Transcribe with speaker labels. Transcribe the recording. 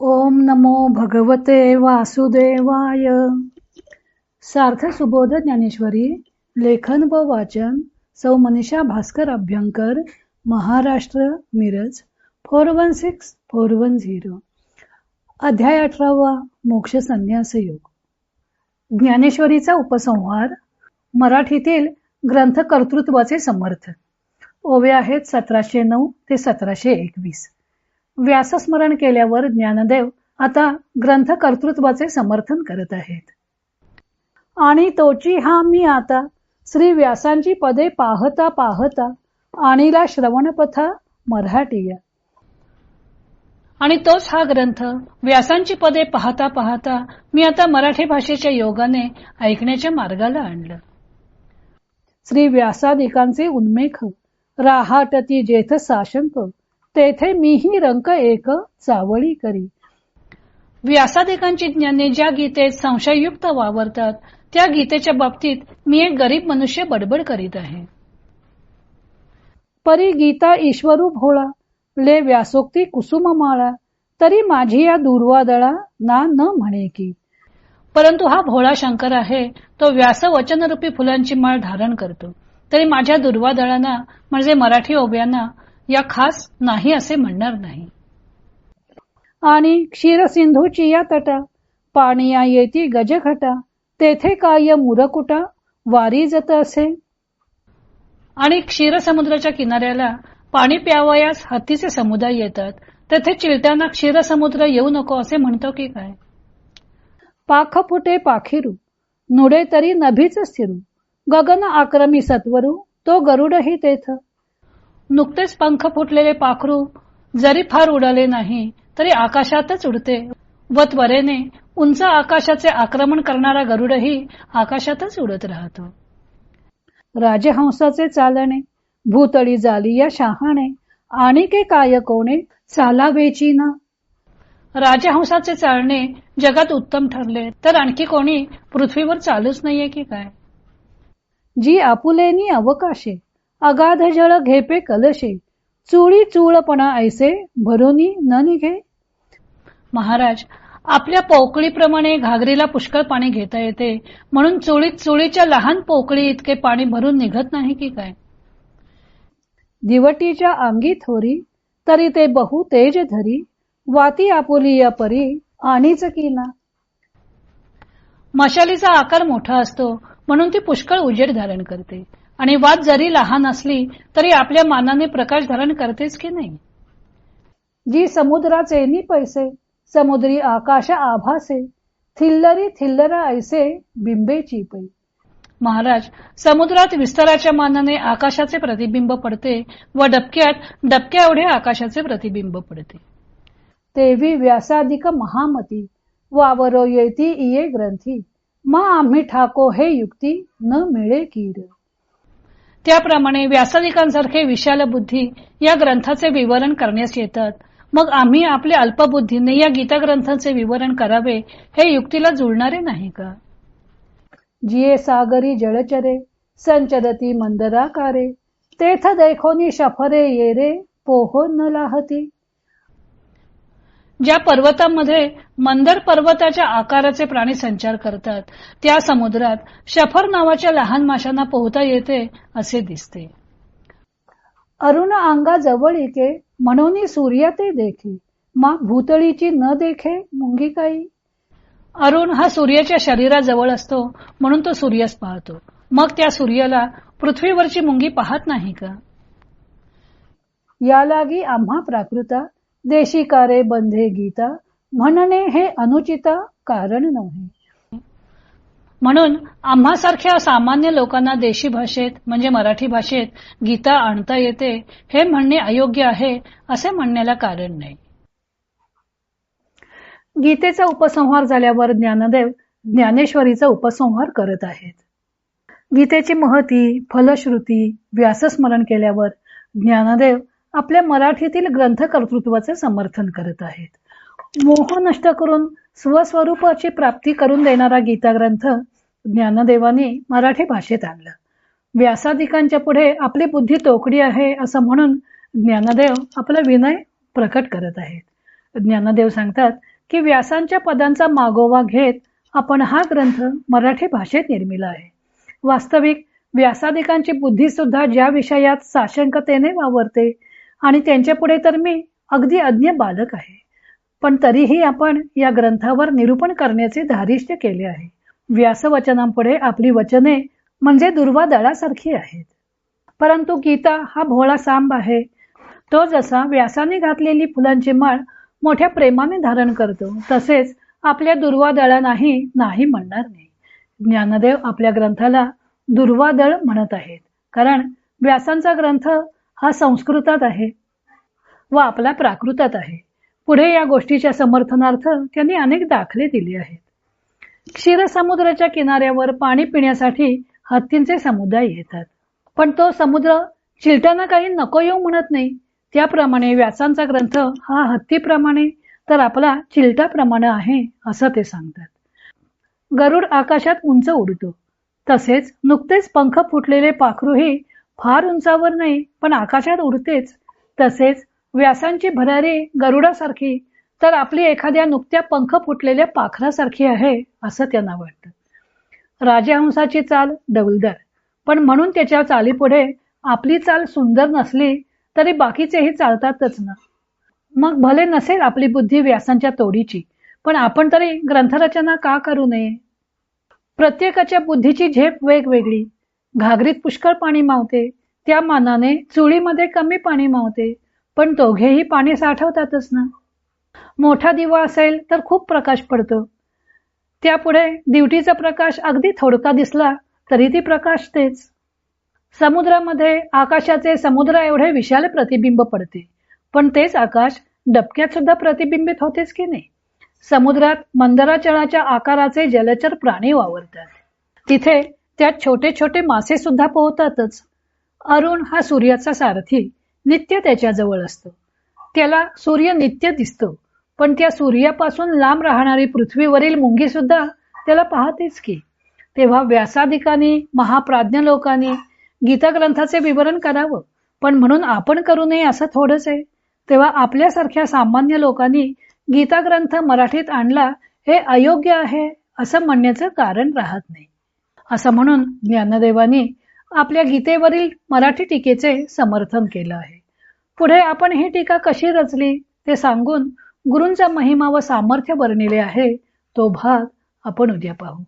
Speaker 1: ओम नमो भगवते वासुदेवाय. सार्थ सुबोध ज्ञानेश्वरी लेखन व वाचन सौ Manisha Bhaskar Abhyankar Maharashtra Miraj four one six four one zero. अध्याय अठरावा मोक्ष संन्यास योग. ज्ञानेश्वरीचा उपसंहार मराठीतील ग्रंथ कर्तृत्वाचे समर्थ ओवे आहेत सतराशे नऊ ते सतराशे एकवीस. व्यासस्मरण केल्यावर ज्ञानदेव आता ग्रंथ कर्तृत्वाचे समर्थन करत आहेत. आणि तोची हा मी आता श्री व्यासांची पदे पाहता पाहता आणिला श्रवणपथा मराठी
Speaker 2: आणि तोच हा ग्रंथ व्यासांची पदे पाहता पाहता मी आता मराठी भाषेच्या योगाने ऐकण्याच्या मार्गाला आणलं.
Speaker 1: श्री व्यासादिकांचे उन्मेख राहाटती जेथ साशंक तेथे मीही रंक एक चावळी करी.
Speaker 2: व्यासादिकांची ज्ञाने ज्या गीतेत संशययुक्त वावरतात त्या गीतेच्या बाबतीत मी एक गरीब मनुष्य बडबड करीत आहे.
Speaker 1: परी गीता ईश्वरू भोळा ले व्यासोक्ती कुसुम माळा तरी माझी या दुर्वादळा ना न म्हणे की.
Speaker 2: परंतु हा भोळा शंकर आहे तो व्यास वचनरूपी फुलांची माळ धारण करतो. तरी माझ्या दुर्वादळांना म्हणजे मराठी ओब्यांना या खास नाही असे म्हणणार नाही.
Speaker 1: आणि क्षीरसिंधूची या तटा पाणिया येती गजखटा तेथे काय मुरकुटा वारी जत असे?
Speaker 2: आणि क्षीरसमुद्राच्या किनाऱ्याला पाणी प्यावयास हत्तीचे समुदाय येतात तेथे चिलट्यांना क्षीरसमुद्र येऊ नको असे म्हणतो की काय?
Speaker 1: पाख फुटे पाखिरू नुडे तरी नभीच स्थिरू गगन आक्रमी सत्वरू तो गरुडही तेथ.
Speaker 2: नुकतेच पंख फुटलेले पाखरू जरी फार उडाले नाही तरी आकाशातच उडते. व त्वरेने उंच आकाशाचे आक्रमण करणारा गरुडही आकाशातच उडत राहतो.
Speaker 1: राजहंसाचे चालणे भूतळी जाली या शहाणे आणि के काय कोणे चालावेची ना.
Speaker 2: राजहंसाचे चालणे जगात उत्तम ठरले तर आणखी कोणी पृथ्वीवर चालूच नाहीये की काय?
Speaker 1: जी आपुलेनी अवकाशे अगाध जळ घेपे कलशे चुळी चूळपणा ऐसे भरोनी न निघे
Speaker 2: महाराज आपल्या पोकळीप्रमाणे घागरीला पुष्कळ पाणी घेता येते. म्हणून चुळीत चुळीच्या लहान पोकळी इतके पाणी भरून निघत नाही की काय?
Speaker 1: दिवटीच्या अंगी थोरी तरी ते बहु तेज धरी. वाती आपुली या परी आणीच की ना
Speaker 2: मशालीचा आकार मोठा असतो म्हणून ती पुष्कळ उजेड धारण करते. आणि वाद जरी लहान असली तरी आपल्या मानाने प्रकाश धारण करतेच की नाही?
Speaker 1: जी समुद्राचे नि पैसे समुद्री आकाश आभासे थिल्लरी थिल्लरा ऐसे बिंबेची पै
Speaker 2: महाराज समुद्रात विस्ताराच्या मानाने आकाशाचे प्रतिबिंब पडते व डबक्यात डबक्या एवढे आकाशाचे प्रतिबिंब पडते.
Speaker 1: तेवी व्यासाधिक महामती वावरो येती इये ग्रंथी मा आम्ही ठाको हे युक्ती न मिळे कीर.
Speaker 2: त्याप्रमाणे व्यासदिकांसारखे विशाल बुद्धी या ग्रंथाचे विवरण करण्यास येतात. मग आम्ही आपल्या अल्पबुद्धीने या गीता ग्रंथांचे विवरण करावे हे युक्तीला जुळणारे नाही का?
Speaker 1: जिये सागरी जळचरे संचरती मंदराकारे तेथ देखोनी शफरे येरे पोहो न लाहती.
Speaker 2: ज्या पर्वतामध्ये मंदर पर्वताच्या आकाराचे प्राणी संचार करतात त्या समुद्रात शफर नावाच्या लहान माशांना पोहता येते असे दिसते.
Speaker 1: अरुण अंगा जवळीके म्हणून सूर्य ते देखे मा भूतळीची न देखे मुंगी काही
Speaker 2: अरुण हा सूर्याच्या शरीराजवळ असतो म्हणून तो सूर्यास पाहतो. मग त्या सूर्याला पृथ्वीवरची मुंगी पाहत नाही का?
Speaker 1: या लागी आम्हा प्राकृता देशिकारे बंधे गीता म्हणणे हे अनुचिता कारण नव्हे.
Speaker 2: म्हणून आम्हासारख्या सामान्य लोकांना देशी भाषेत म्हणजे मराठी भाषेत गीता आणता येते हे म्हणणे अयोग्य आहे असे म्हणण्याला कारण नाही.
Speaker 1: गीतेचा उपसंहार झाल्यावर ज्ञानदेव ज्ञानेश्वरीचा उपसंहार करत आहेत. गीतेची महती फलश्रुती व्यासस्मरण केल्यावर ज्ञानदेव आपल्या मराठीतील ग्रंथ कर्तृत्वाचे समर्थन करत आहेत. मोह नष्ट करून स्वस्वरूपाची प्राप्ती करून देणारा गीता ग्रंथ ज्ञानदेवाने मराठी भाषेत आणला. व्यासादिकांच्या पुढे आपली बुद्धी तोकडी आहे असं म्हणून ज्ञानदेव आपला विनय प्रकट करत आहेत. ज्ञानदेव सांगतात की व्यासांच्या पदांचा मागोवा घेत आपण हा ग्रंथ मराठी भाषेत निर्मिला आहे. वास्तविक व्यासादिकांची बुद्धी सुद्धा ज्या विषयात साशंकतेने वावरते आणि त्यांच्या पुढे तर मी अगदी अज्ञ बालक आहे. पण तरीही आपण या ग्रंथावर निरूपण करण्याचे धारिष्ट्य केले आहे. व्यासवचनांपुढे आपली वचने म्हणजे दुर्वा दळासारखी आहेत. परंतु गीता हा भोळा सांब आहे. तो जसा व्यासाने घातलेली फुलांची माळ मोठ्या प्रेमाने धारण करतो तसेच आपल्या दुर्वादळा नाही नाही म्हणणार नाही. ज्ञानदेव आपल्या ग्रंथाला दुर्वादळ म्हणत आहेत. कारण व्यासांचा ग्रंथ हा संस्कृतात आहे व आपला प्राकृतात आहे. पुढे या गोष्टीच्या समर्थनार्थ त्यांनी अनेक दाखले दिले आहेत. क्षीरसमुद्राच्या किनाऱ्यावर पाणी पिण्यासाठी हत्तींचे समुदाय येतात. पण तो समुद्र चिलटांना काही नको येऊ म्हणत नाही. त्याप्रमाणे व्यासांचा ग्रंथ हा हत्तीप्रमाणे तर आपला चिलटाप्रमाणे आहे असं ते सांगतात. गरुड आकाशात उंच उडतो. तसेच नुकतेच पंख फुटलेले पाखरूही फार उंचावर नाही पण आकाशात उडतेच. तसेच व्यासांची भरारी गरुडासारखी तर आपली एखाद्या नुकत्या पंख फुटलेल्या पाखरासारखी आहे असं त्यांना वाटतं. राजहंसाची चाल डौलदार पण म्हणून त्याच्या चालीपुढे आपली चाल सुंदर नसली तरी बाकीचेही चालतातच ना. मग भले नसेल आपली बुद्धी व्यासांच्या तोडीची पण आपण तरी ग्रंथरचना का करू नये? प्रत्येकाच्या बुद्धीची झेप वेगवेगळी. घागरीत पुष्कळ पाणी मावते. त्या मानाने चुळीमध्ये कमी पाणी मावते. पण दोघेही पाणी साठवतातच ना. मोठा दिवा असेल तर खूप प्रकाश पडतो. त्यापुढे दिवटीचा प्रकाश अगदी थोडका दिसला तरी ती प्रकाशतेच समुद्रामध्ये आकाशाचे समुद्र एवढे विशाल प्रतिबिंब पडते. पण तेच आकाश डबक्यात सुद्धा प्रतिबिंबित होतेच की नाही? समुद्रात मंदराचळाच्या आकाराचे जलचर प्राणी वावरतात. तिथे त्यात छोटे छोटे मासे सुद्धा पोहतातच. अरुण हा सूर्याचा सारथी नित्य त्याच्याजवळ असतो. त्याला सूर्य नित्य दिसतो पण त्या सूर्यापासून लांब राहणारी पृथ्वीवरील मुंगी सुद्धा त्याला पाहतेच की. तेव्हा व्यासाधिकांनी महाप्राज्ञ लोकांनी गीता ग्रंथाचे विवरण करावं पण म्हणून आपण करू नये असं थोडंच आहे. तेव्हा आपल्यासारख्या सामान्य लोकांनी गीता ग्रंथ मराठीत आणला हे अयोग्य आहे असं म्हणण्याचं कारण राहत नाही. असं म्हणून ज्ञानदेवानी आपल्या गीतेवरील मराठी टीकेचे समर्थन केलं आहे. पुढे आपण ही टीका कशी रचली ते सांगून गुरूंचा महिमा व सामर्थ्य वर्णिले आहे तो भाग आपण उद्या पाहू.